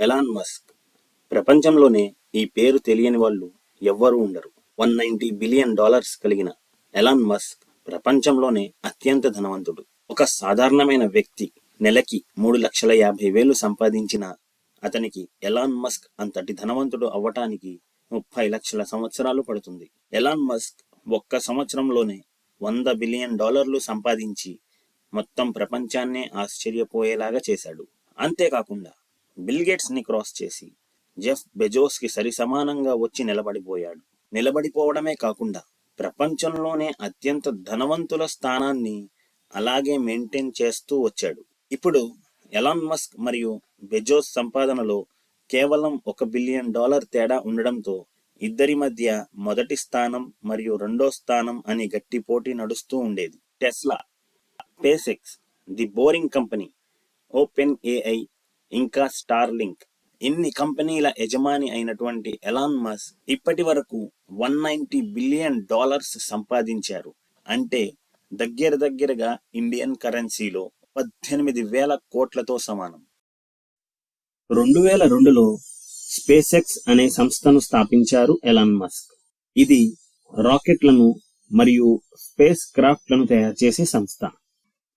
Elon Musk. ప్రపంచంలోనే ఈ పేరు తెలియని వాళ్ళు ఎవ్వరూ ఉండరు. వన్ నైంటీ బిలియన్ డాలర్స్ కలిగిన ఎలాన్ మస్క్ ప్రపంచంలోనే అత్యంత ధనవంతుడు. ఒక సాధారణమైన వ్యక్తి నెలకి మూడు లక్షల యాభై వేలు సంపాదించిన అతనికి ఎలాన్ మస్క్ అంతటి ధనవంతుడు అవ్వటానికి ముప్పై లక్షల సంవత్సరాలు పడుతుంది. ఎలాన్ మస్క్ ఒక్క సంవత్సరంలోనే వంద బిలియన్ డాలర్లు సంపాదించి మొత్తం ప్రపంచాన్నే ఆశ్చర్యపోయేలాగా చేశాడు. అంతేకాకుండా బిల్గేట్స్ని ని క్రాస్ చేసి జెఫ్ బెజోస్కి సరి సమానంగా వచ్చి నిలబడిపోయాడు. నిలబడిపోవడమే కాకుండా ప్రపంచంలోనే అత్యంత ధనవంతుల స్థానాన్ని అలాగే మెయింటైన్ చేస్తూ వచ్చాడు. ఇప్పుడు ఎలాన్ మస్క్ మరియు బెజోస్ సంపాదనలో కేవలం ఒక బిలియన్ డాలర్ తేడా ఉండడంతో ఇద్దరి మధ్య మొదటి స్థానం మరియు రెండో స్థానం అని గట్టి పోటీ నడుస్తూ ఉండేది. Tesla SpaceX the boring company open AI ఇంకా స్టార్లింక్. ఇన్ని కంపెనీల యజమాని అయినటువంటి ఎలాన్ మస్ ఇప్పటి వరకు వన్ నైంటీ బిలియన్ డాలర్స్ సంపాదించారు. అంటే దగ్గర దగ్గరగా ఇండియన్ కరెన్సీలో పద్దెనిమిది వేల కోట్లతో సమానం. రెండు వేల రెండులో స్పేస్ ఎక్స్ అనే సంస్థను స్థాపించారు ఎలాన్ మస్క్. ఇది రాకెట్లను మరియు స్పేస్ క్రాఫ్ట్లను తయారు చేసే సంస్థ.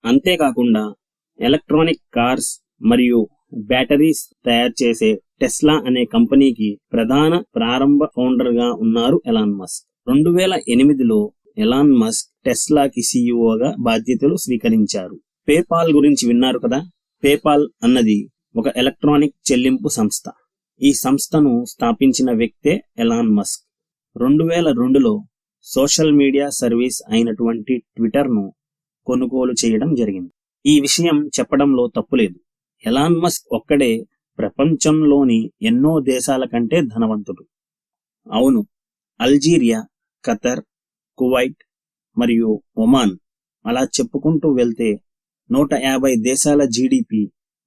అంతేకాకుండా ఎలక్ట్రానిక్ కార్స్ మరియు బ్యాటరీస్ తయారు చేసే టెస్లా అనే కంపెనీకి ప్రధాన ప్రారంభ ఫౌండర్గా ఉన్నారు ఎలాన్ మస్క్. రెండు వేల ఎనిమిదిలో ఎలాన్ మస్క్ టెస్లాకి సీఈఓగా బాధ్యతలు స్వీకరించారు. పేపాల్ గురించి విన్నారు కదా? పేపాల్ అన్నది ఒక ఎలక్ట్రానిక్ చెల్లింపు సంస్థ. ఈ సంస్థను స్థాపించిన వ్యక్తే ఎలాన్ మస్క్. రెండు వేల రెండులో సోషల్ మీడియా సర్వీస్ అయినటువంటి ట్విట్టర్ను కొనుగోలు చేయడం జరిగింది. ఈ విషయం చెప్పడంలో తప్పులేదు. ఎలాన్ మస్క్ ఒక్కడే ప్రపంచంలోని ఎన్నో దేశాల కంటే ధనవంతుడు. అవును అల్జీరియా ఖతర్ కువైట్ మరియు ఒమాన్ అలా చెప్పుకుంటూ వెళ్తే నూట యాభై దేశాల GDP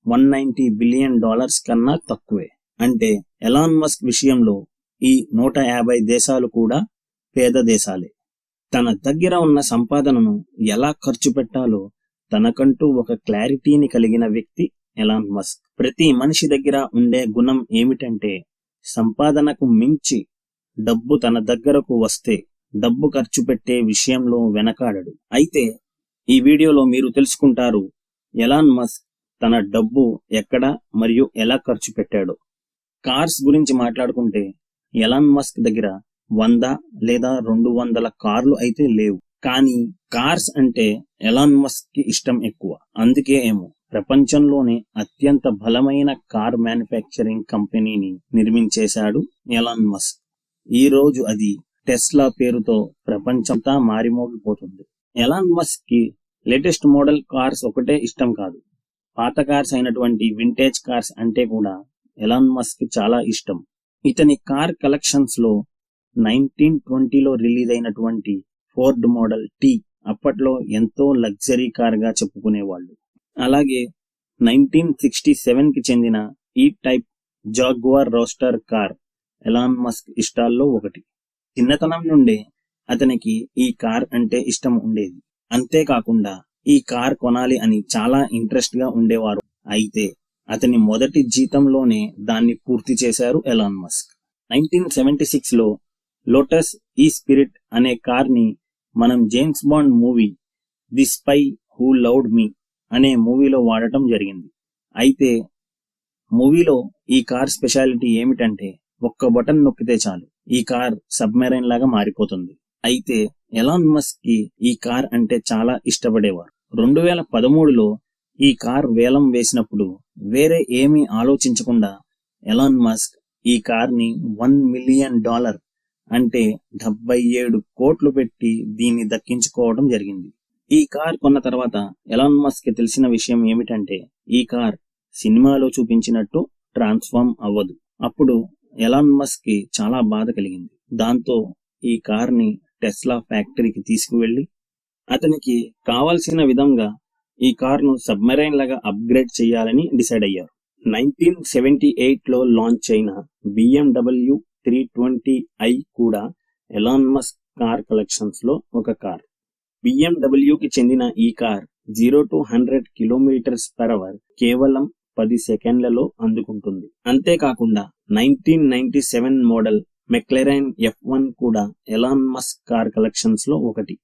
one ninety billion dollars కన్నా తక్కువే. అంటే ఎలాన్ మస్క్ విషయంలో ఈ నూట యాభై దేశాలు కూడా పేద దేశాలే. తన దగ్గర ఉన్న సంపాదనను ఎలా ఖర్చు పెట్టాలో తనకంటూ ఒక క్లారిటీని కలిగిన వ్యక్తి ఎలాన్ మస్క్. ప్రతి మనిషి దగ్గర ఉండే గుణం ఏమిటంటే సంపాదనకు మించి డబ్బు తన దగ్గరకు వస్తే డబ్బు ఖర్చు పెట్టే విషయంలో వెనకాడడు. అయితే ఈ వీడియోలో మీరు తెలుసుకుంటారు ఎలాన్ మస్క్ తన డబ్బు ఎక్కడ మరియు ఎలా ఖర్చు పెట్టాడో. కార్స్ గురించి మాట్లాడుకుంటే ఎలాన్ మస్క్ దగ్గర వంద లేదా రెండు వందల కార్లు అయితే లేవు. కానీ కార్స్ అంటే ఎలాన్ మస్క్కి ఇష్టం ఎక్కువ. అందుకే ఏమో ప్రపంచంలోనే అత్యంత బలమైన కార్ మ్యానుఫ్యాక్చరింగ్ కంపెనీని నిర్మించేశాడు ఎలాన్ మస్క్. ఈ రోజు అది టెస్లా పేరుతో ప్రపంచంతా మారిమోగిపోతుంది. ఎలాన్ మస్క్కి లేటెస్ట్ మోడల్ కార్స్ ఒకటే ఇష్టం కాదు. పాత కార్స్ అయినటువంటి వింటేజ్ కార్స్ అంటే కూడా ఎలాన్ మస్క్ చాలా ఇష్టం. ఇతని కార్ కలెక్షన్స్లో నైన్టీన్ ట్వంటీలో రిలీజ్ అయినటువంటి ఫోర్డ్ మోడల్ టీ అప్పట్లో ఎంతో లగ్జరీ కార్గా చెప్పుకునేవాళ్ళు. అలాగే నైన్టీన్ సిక్స్టీ సెవెన్కి చెందిన ఈ type Jaguar roadster car Elon Musk ఇష్టాల్లో ఒకటి. చిన్నతనం నుండే అతనికి ఈ కార్ అంటే ఇష్టం ఉండేది. అంతేకాకుండా ఈ కార్ కొనాలి అని చాలా ఇంట్రెస్ట్గా ఉండేవారు. అయితే అతని మొదటి జీతంలోనే దాన్ని పూర్తి చేశారు ఎలాన్ మస్క్ నైన్టీన్ సెవెంటీ సిక్స్లో లోటస్ ఈ స్పిరిట్ అనే కార్ని మనం James Bond movie the spy who loved me అనే మూవీలో వాడటం జరిగింది. అయితే మూవీలో ఈ కార్ స్పెషాలిటీ ఏమిటంటే ఒక్క బటన్ నొక్కితే చాలు. ఈ కార్ సబ్మెరైన్ లాగా మారిపోతుంది. అయితే ఎలాన్ మస్క్కి ఈ కార్ అంటే చాలా ఇష్టపడేవారు. రెండు వేల పదమూడులో ఈ కార్ వేలం వేసినప్పుడు వేరే ఏమీ ఆలోచించకుండా ఎలాన్ మస్క్ ఈ కార్ని వన్ మిలియన్ డాలర్ అంటే డెబ్బై ఏడు కోట్లు పెట్టి దీన్ని దక్కించుకోవడం జరిగింది. ఈ కార్ కొన్న తర్వాత ఎలాన్ మస్క్కి తెలిసిన విషయం ఏమిటంటే ఈ కార్ సినిమాలో చూపించినట్టు ట్రాన్స్ఫార్మ్ అవ్వదు. అప్పుడు ఎలాన్ మస్క్కి చాలా బాధ కలిగింది. దాంతో ఈ కార్ని టెస్లా ఫ్యాక్టరీకి తీసుకువెళ్ళి అతనికి కావాల్సిన విధంగా ఈ కార్ను సబ్మెరైన్ లాగా అప్గ్రేడ్ చేయాలని డిసైడ్ అయ్యారు. నైన్టీన్ సెవెంటీ ఎయిట్లో లాంచ్ అయిన బిఎండబ్ల్యూ త్రీ ట్వంటీ ఐ కూడా ఎలాన్ మస్క్ కార్ కలెక్షన్స్లో ఒక కార్. బిఎండబ్ల్యూకి చెందిన ఈ car zero to hundred kilometres per hour కేవలం పది సెకండ్లలో అందుకుంటుంది. అంతేకాకుండా nineteen ninety seven model McLaren F one కూడా ఎలాన్ మస్క్ కార్ కలెక్షన్స్లో ఒకటి.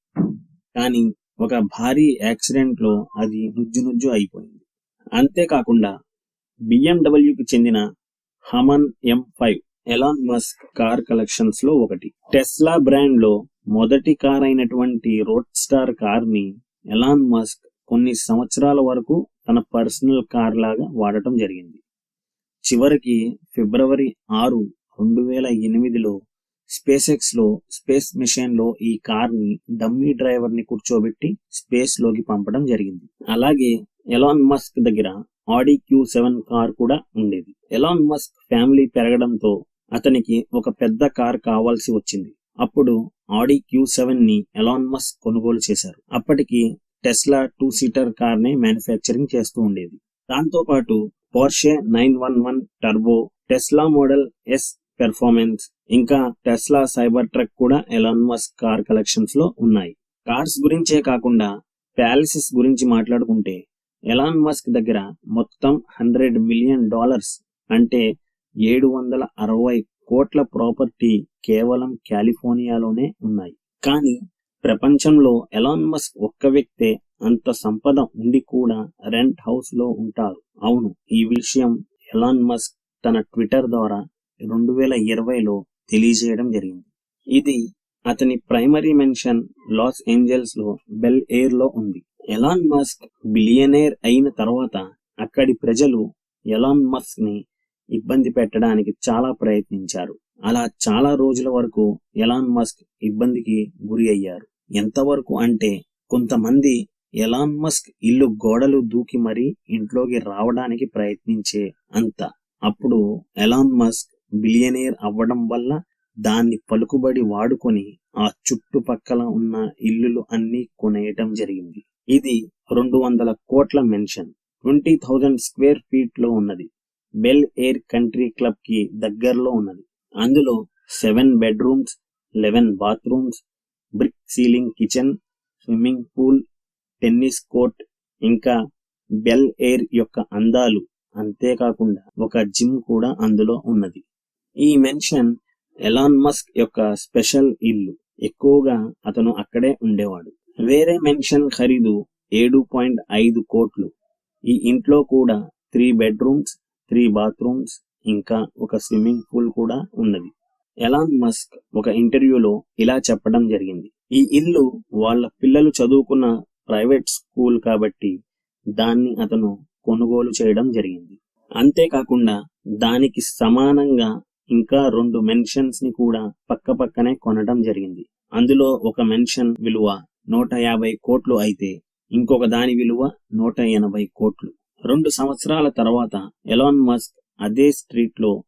కానీ ఒక భారీ యాక్సిడెంట్లో అది నుజ్జు నుజ్జు అయిపోయింది. అంతేకాకుండా బిఎండబ్ల్యూకి చెందిన Hamann M five Elon Musk car కలెక్షన్స్లో ఒకటి. టెస్లా బ్రాండ్లో మొదటి కార్ అయినటువంటి రోడ్ స్టార్ కార్ని ఎలాన్ మస్క్ కొన్ని సంవత్సరాల వరకు తన పర్సనల్ కార్ లాగా వాడటం జరిగింది. చివరికి ఫిబ్రవరి ఆరు రెండు వేల ఎనిమిదిలో స్పేస్ ఎక్స్లో స్పేస్ మిషన్లో ఈ కార్ని డమ్మీ డ్రైవర్ని కూర్చోబెట్టి స్పేస్లోకి పంపడం జరిగింది. అలాగే ఎలాన్ మస్క్ దగ్గర ఆడి క్యూ సెవెన్ కార్ కూడా ఉండేది. ఎలాన్ మస్క్ ఫ్యామిలీ పెరగడంతో అతనికి ఒక పెద్ద కార్ కావాల్సి వచ్చింది. అప్పుడు ఆడి క్యూ సెవెన్ని ఎలాన్ మస్క్ కొనుగోలు చేశారు. అప్పటికి టెస్లా టూ సీటర్ కార్ని మ్యానుఫ్యాక్చరింగ్ చేస్తూ ఉండేది. దాంతో పాటు Porsche nine one one turbo Tesla model S performance ఇంకా టెస్లా సైబర్ ట్రక్ కూడా ఎలాన్ మస్క్ కార్ కలెక్షన్స్లో ఉన్నాయి. కార్స్ గురించే కాకుండా ప్యాలసిస్ గురించి మాట్లాడుకుంటే ఎలాన్ మస్క్ దగ్గర మొత్తం హండ్రెడ్ మిలియన్ డాలర్స్ అంటే ఏడు వందల అరవై కోట్ల ప్రాపర్టీ కేవలం కాలిఫోర్నియాలోనే ఉన్నాయి. కానీ ప్రపంచంలో ఎలాన్ మస్క్ ఒక్క వ్యక్తే అంత సంపద ఉండి కూడా రెంట్ హౌస్లో ఉంటారు. అవును ఈ విషయం ఎలాన్ మస్క్ తన ట్విట్టర్ ద్వారా రెండు వేల ఇరవైలో తెలియజేయడం జరిగింది. ఇది అతని ప్రైమరీ మెన్షన్ లాస్ ఏంజల్స్లో బెల్ ఎయిర్లో ఉంది. ఎలాన్ మస్క్ బిలియనేర్ అయిన తర్వాత అక్కడి ప్రజలు ఎలాన్ మస్క్ని ఇబ్బంది పెట్టడానికి చాలా ప్రయత్నించారు. అలా చాలా రోజుల వరకు ఎలాన్ మస్క్ ఇబ్బందికి గురి అయ్యారు. ఎంతవరకు అంటే కొంతమంది ఎలాన్ మస్క్ ఇల్లు గోడలు దూకి మరీ ఇంట్లోకి రావడానికి ప్రయత్నించే అంత. అప్పుడు ఎలాన్ మస్క్ బిలియనేర్ అవ్వడం వల్ల దాన్ని పలుకుబడి వాడుకొని ఆ చుట్టుపక్కల ఉన్న ఇల్లులు అన్ని కొనేయటం జరిగింది. ఇది రెండు వందల కోట్ల మెన్షన్. ట్వంటీ థౌజండ్ స్క్వేర్ ఫీట్లో ఉన్నది. బెల్ ఎయిర్ కంట్రీ క్లబ్కి దగ్గరలో ఉన్నది. అందులో seven bedrooms eleven bathrooms brick ceiling kitchen swimming pool tennis court ఇంకా బెల్ ఎయిర్ యొక్క అందాలు అంతేకాకుండా ఒక జిమ్ కూడా అందులో ఉన్నది. ఈ మెన్షన్ ఎలాన్ మస్క్ యొక్క స్పెషల్ ఇల్లు. ఎక్కువగా అతను అక్కడే ఉండేవాడు. వేరే మెన్షన్ ఖరీదు ఏడు పాయింట్ ఐదు కోట్లు. ఈ ఇంట్లో కూడా త్రీ బెడ్రూమ్స్ త్రీ బాత్రూమ్స్ ఇంకా ఒక స్విమ్మింగ్ పూల్ కూడా ఉన్నది. ఎలాన్ మస్క్ ఒక ఇంటర్వ్యూలో ఇలా చెప్పడం జరిగింది. ఈ ఇల్లు వాళ్ళ పిల్లలు చదువుకున్న ప్రైవేట్ స్కూల్ కాబట్టి దాన్ని అతను కొనుగోలు చేయడం జరిగింది. అంతేకాకుండా దానికి సమానంగా ఇంకా రెండు మెన్షన్స్ని కూడా పక్క పక్కనే కొనడం జరిగింది. అందులో ఒక మెన్షన్ విలువ నూట యాభై కోట్లు అయితే ఇంకొక దాని విలువ నూట ఎనభై కోట్లు. రెండు సంవత్సరాల తర్వాత ఎలాన్ మస్క్ అదే స్ట్రీట్లో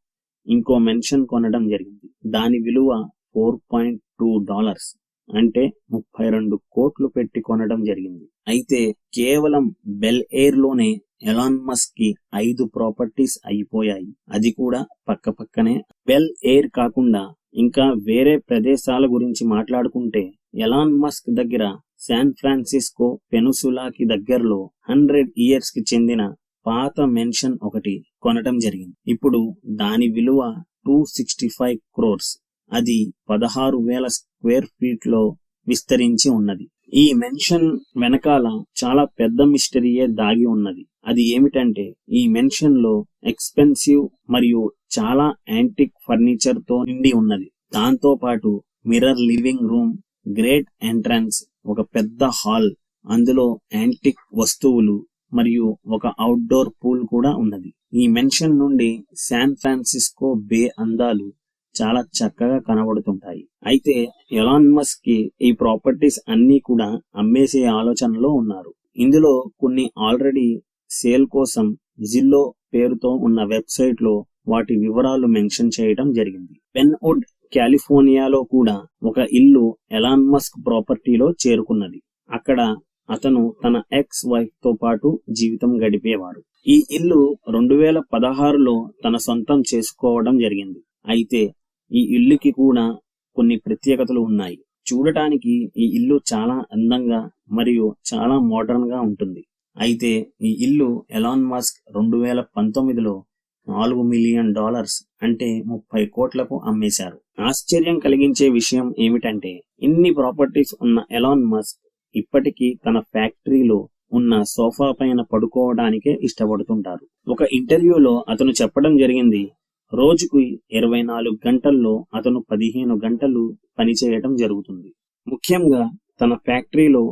ఇంకో మెన్షన్ కొనడం జరిగింది. దాని విలువ ఫోర్ పాయింట్ టూ డాలర్స్ అంటే ముప్పై రెండు కోట్లు పెట్టి కొనడం జరిగింది. అయితే కేవలం బెల్ ఎయిర్లోనే ఎలాన్ మస్క్కి ఐదు ప్రాపర్టీస్ అయిపోయాయి. అది కూడా పక్క పక్కనే. బెల్ ఎయిర్ కాకుండా ఇంకా వేరే ప్రదేశాల గురించి మాట్లాడుకుంటే ఎలాన్ మస్క్ దగ్గర శాన్ ఫ్రాన్సిస్కో పెనుసులాకి దగ్గరలో హండ్రెడ్ ఇయర్స్కి చెందిన పాత మెన్షన్ ఒకటి కొనటం జరిగింది. ఇప్పుడు దాని విలువ టూ సిక్స్టీ ఫైవ్ క్రోర్స్. అది పదహారు వేల స్క్వేర్ ఫీట్లో విస్తరించి ఉన్నది. ఈ మెన్షన్ వెనకాల చాలా పెద్ద మిస్టరీయే దాగి ఉన్నది. అది ఏమిటంటే ఈ మెన్షన్లో ఎక్స్పెన్సివ్ మరియు చాలా యాంటిక్ ఫర్నిచర్తో నిండి ఉన్నది. దాంతో పాటు mirror living room great entrance ఒక పెద్ద హాల్ అందులో యాంటిక్ వస్తువులు మరియు ఒక అవుట్డోర్ పూల్ కూడా ఉన్నది. ఈ మెన్షన్ నుండి శాన్ ఫ్రాన్సిస్కో బే అందాలు చాలా చక్కగా కనబడుతుంటాయి. అయితే ఎలాన్ మస్క్కి ఈ ప్రాపర్టీస్ అన్ని కూడా అమ్మేసే ఆలోచనలో ఉన్నారు. ఇందులో కొన్ని ఆల్రెడీ సేల్ కోసం జిల్లో పేరుతో ఉన్న వెబ్సైట్లో వాటి వివరాలు మెన్షన్ చేయడం జరిగింది. పెన్వుడ్ కాలిఫోర్నియాలో కూడా ఒక ఇల్లు ఎలాన్ మస్క్ ప్రాపర్టీలో చేరుకున్నది. అక్కడ అతను తన ఎక్స్ వైఫ్తో పాటు జీవితం గడిపేవారు. ఈ ఇల్లు రెండు వేల పదహారులో తన సొంతం చేసుకోవడం జరిగింది. అయితే ఈ ఇల్లుకి కూడా కొన్ని ప్రత్యేకతలు ఉన్నాయి. చూడటానికి ఈ ఇల్లు చాలా అందంగా మరియు చాలా మోడర్న్గా ఉంటుంది. అయితే ఈ ఇల్లు ఎలాన్ మస్క్ రెండు వేల పంతొమ్మిదిలో నాలుగు మిలియన్ డాలర్స్ అంటే ముప్పై కోట్లకు అమ్మేశారు. ఆశ్చర్యం కలిగించే విషయం ఏమిటంటే ఇన్ని ప్రాపర్టీస్ ఉన్న ఎలాన్ మస్క్ ఇప్పటికీ తన ఫ్యాక్టరీలో ఉన్న సోఫా పైన పడుకోవడానికే ఇష్టపడుతుంటారు. ఒక ఇంటర్వ్యూలో అతను చెప్పడం జరిగింది రోజుకు ఇరవై నాలుగు గంటల్లో అతను పదిహేను గంటలు పనిచేయటం జరుగుతుంది. ముఖ్యంగా తన ఫ్యాక్టరీలో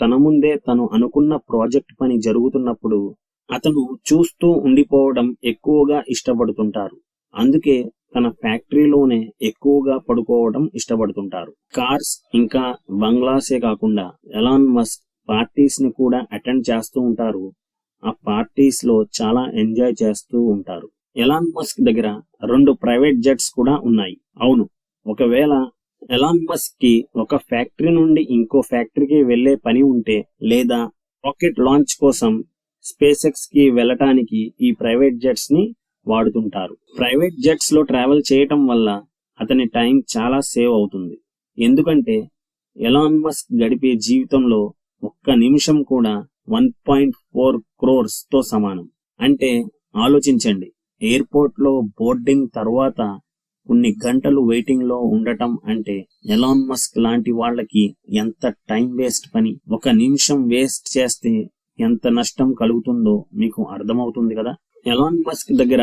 తన ముందే తను అనుకున్న ప్రాజెక్ట్ పని జరుగుతున్నప్పుడు అతను చూస్తూ ఉండిపోవడం ఎక్కువగా ఇష్టపడుతుంటారు. అందుకే తన ఫ్యాక్టరీలోనే ఎక్కువగా పడుకోవడం ఇష్టపడుతుంటారు. కార్స్ ఇంకా బంగ్లాసే కాకుండా ఎలాన్ మస్క్ పార్టీస్ని కూడా అటెండ్ చేస్తూ ఉంటారు. ఆ పార్టీస్లో చాలా ఎంజాయ్ చేస్తూ ఉంటారు. ఎలాన్ మస్క్ దగ్గర రెండు ప్రైవేట్ జెట్స్ కూడా ఉన్నాయి. అవును ఒకవేళ ఎలాన్ మస్క్కి ఒక ఫ్యాక్టరీ నుండి ఇంకో ఫ్యాక్టరీకి వెళ్ళే పని ఉంటే లేదా రాకెట్ లాంచ్ కోసం స్పేస్ ఎక్స్కి వెళ్ళటానికి ఈ ప్రైవేట్ జెట్స్ని వాడుతుంటారు. ప్రైవేట్ జెట్స్లో ట్రావెల్ చేయటం వల్ల అతని టైం చాలా సేవ్ అవుతుంది. ఎందుకంటే ఎలాన్ మస్క్ గడిపే జీవితంలో ఒక్క నిమిషం కూడా వన్ పాయింట్ ఫోర్ క్రోర్స్తో సమానం. అంటే ఆలోచించండి. ఎయిర్పోర్ట్లో బోర్డింగ్ తర్వాత కొన్ని గంటలు వెయిటింగ్లో ఉండటం అంటే ఎలాన్ మస్క్ లాంటి వాళ్ళకి ఎంత టైం వేస్ట్ పని ఒక నిమిషం వేస్ట్ చేస్తే ఎంత నష్టం కలుగుతుందో మీకు అర్థమవుతుంది కదా? ఎలాన్ మస్క్ దగ్గర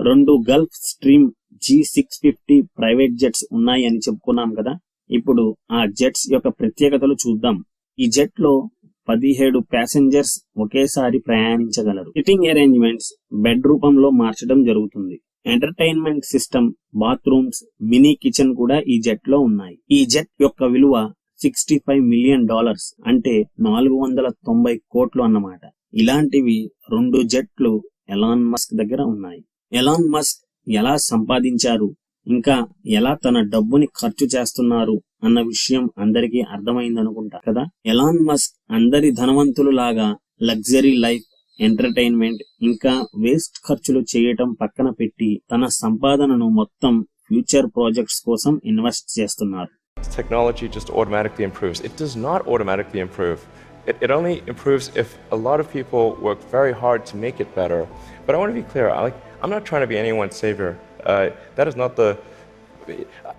రెండు Gulfstream G six fifty private jets ఉన్నాయి అని చెప్పుకున్నాం కదా. ఇప్పుడు ఆ జెట్స్ యొక్క ప్రత్యేకతలు చూద్దాం. ఈ జెట్లో పదిహేడు ప్యాసింజర్స్ ఒకేసారి ప్రయాణించగలరు. సిట్టింగ్ అరేంజ్మెంట్స్ బెడ్ రూపంలో మార్చడం జరుగుతుంది. Entertainment system bathrooms mini kitchen కూడా ఈ జెట్లో ఉన్నాయి. ఈ జెట్ యొక్క విలువ సిక్స్టీ ఫైవ్ మిలియన్ డాలర్స్ అంటే నాలుగు వందల తొంభై కోట్లు అన్నమాట. ఇలాంటివి రెండు జెట్లు ఎలాన్ మస్క్ దగ్గర ఉన్నాయి ఎలాన్ మస్క్ ఎలా సంపాదించారు ఇంకా ఎలా తన డబ్బుని ఖర్చు చేస్తున్నారు అన్న విషయం అందరికీ అర్థమైందనుకుంటా కదా ఎలాన్ మస్క్ అందరి ధనవంతులు లాగా లగ్జరీ లైఫ్ ఎంటర్టైన్మెంట్ ఇంకా వేస్ట్ ఖర్చులు చేయటం పక్కన పెట్టి తన సంపాదనను మొత్తం ఫ్యూచర్ ప్రాజెక్ట్స్ కోసం ఇన్వెస్ట్ చేస్తున్నారు technology just automatically improves. It does not automatically improve. It, it only improves if a lot of people work very hard to make it better. But I want to be clear. I, like, I'm not trying to be anyone's savior. Uh, that is not the.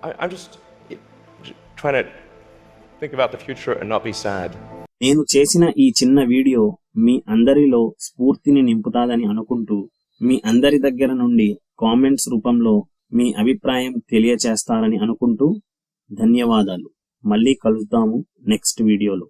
I, I'm just trying to think about the future and not be sad. నేను చేసిన ఈ చిన్న video మీ అందరిలో స్ఫూర్తిని నింపుతాదని అనుకుంటూ మీ అందరి దగ్గర నుండి కామెంట్స్ రూపంలో మీ అభిప్రాయం తెలియచేస్తారని అనుకుంటూ ధన్యవాదాలు మళ్ళీ కలుద్దాము నెక్స్ట్ వీడియోలో